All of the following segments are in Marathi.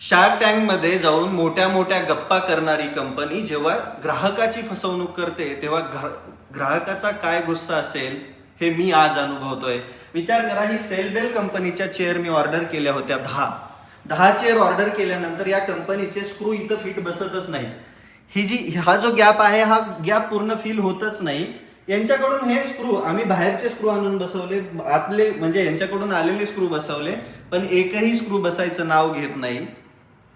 शार्क टँकमध्ये जाऊन मोठ्या मोठ्या गप्पा करणारी कंपनी जेव्हा ग्राहकाची फसवणूक करते तेव्हा ग्रा- ग्राहकाचा काय गुस्सा असेल हे मी आज अनुभवतोय. विचार करा ही सेलबेल कंपनीच्या चेअर मी ऑर्डर केल्या होत्या दहा. दहा चेअर ऑर्डर केल्यानंतर या कंपनीचे स्क्रू इथं फिट बसतच नाहीत. ही जी हा जो गॅप आहे हा गॅप पूर्ण फिल होतच नाही. यांच्याकडून हे स्क्रू आम्ही बाहेरचे स्क्रू आणून बसवले आतले म्हणजे यांच्याकडून आलेले स्क्रू बसवले पण एकही स्क्रू बसायचं नाव घेत नाही.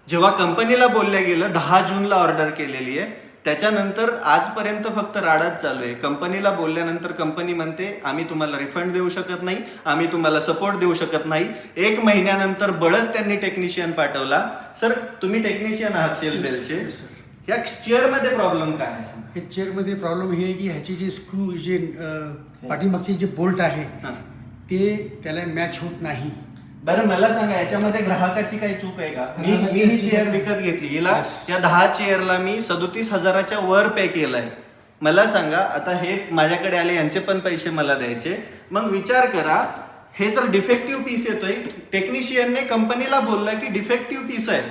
जेव्हा कंपनीला बोलल्या गेलं दहा जूनला ऑर्डर केलेली आहे त्याच्यानंतर आजपर्यंत फक्त राडाच चालू आहे. कंपनीला बोलल्यानंतर कंपनी म्हणते आम्ही तुम्हाला रिफंड देऊ शकत नाही आम्ही तुम्हाला सपोर्ट देऊ शकत नाही. एक महिन्यानंतर बळच त्यांनी टेक्निशियन पाठवला. सर तुम्ही टेक्निशियन आहात Yes, sir. या चेअरमध्ये प्रॉब्लेम काय आहे हे चेअरमध्ये प्रॉब्लेम हे आहे की ह्याचे जे स्क्रू जे अ, पाठीमागचे जे बोल्ट आहे हां. ते त्याला मॅच होत नाही. बरं मला सांगा याच्यामध्ये ग्राहकाची काही चूक आहे का? मी मी ही चेअर. विकत घेतली. हिला. या दहा चेअरला मी सदोतीस हजाराच्या वर पे केलाय. मला सांगा आता हे माझ्याकडे आले यांचे पण पैसे मला द्यायचे. मग विचार करा हे जर डिफेक्टिव्ह पीस येतोय टेक्निशियनने कंपनीला बोललं की डिफेक्टिव्ह पीस आहे.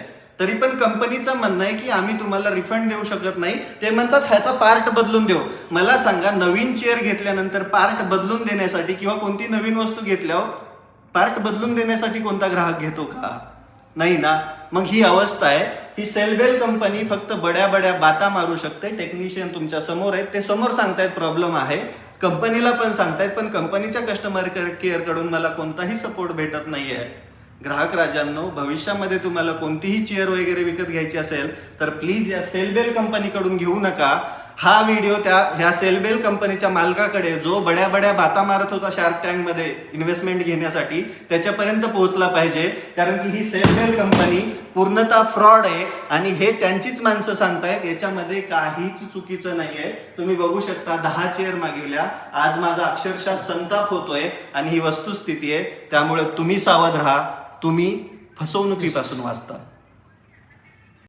तरी पण कंपनीचं म्हणणं आहे की आम्ही तुम्हाला रिफंड देऊ शकत नाही. ते म्हणतात ह्याचा पार्ट बदलून देऊ. मला सांगा नवीन चेअर घेतल्यानंतर पार्ट बदलून देण्यासाठी किंवा कोणती नवीन वस्तू घेतल्यावर पार्ट बदलून देण्यासाठी कोणता ग्राहक घेतो का? नाही ना? मग ही अवस्था आहे. ही सेलबेल कंपनी फक्त बड्या बड्या बाता मारू शकते. टेक्निशियन तुमच्यासमोर आहेत. ते समोर सांगतायत प्रॉब्लेम आहे. कंपनीला पण सांगतायत पण कंपनीच्या कस्टमर केअरकडून मला कोणताही सपोर्ट भेटत नाही आहे ग्राहक राजांनो भविष्यामध्ये तुम्हाला कोणतीही चेअर वगैरे विकत घ्यायची असेल तर प्लीज या सेलबेल कंपनीकडून घेऊ नका. हा व्हिडिओ त्या ह्या सेलबेल कंपनीच्या मालकाकडे जो बड्या बड्या बाता मारत होता शार्क टँकमध्ये इन्व्हेस्टमेंट घेण्यासाठी त्याच्यापर्यंत पोहोचला पाहिजे. कारण की ही सेलबेल कंपनी पूर्णतः फ्रॉड आहे आणि हे त्यांचीच माणसं सांगतायत याच्यामध्ये काहीच चुकीचं नाहीये. तुम्ही बघू शकता दहा चेअर मागवल्या. आज माझा अक्षरशः संताप होतोय आणि ही वस्तुस्थिती आहे. त्यामुळे तुम्ही सावध राहा. तुम्ही फसवणुकीपासून वाचता.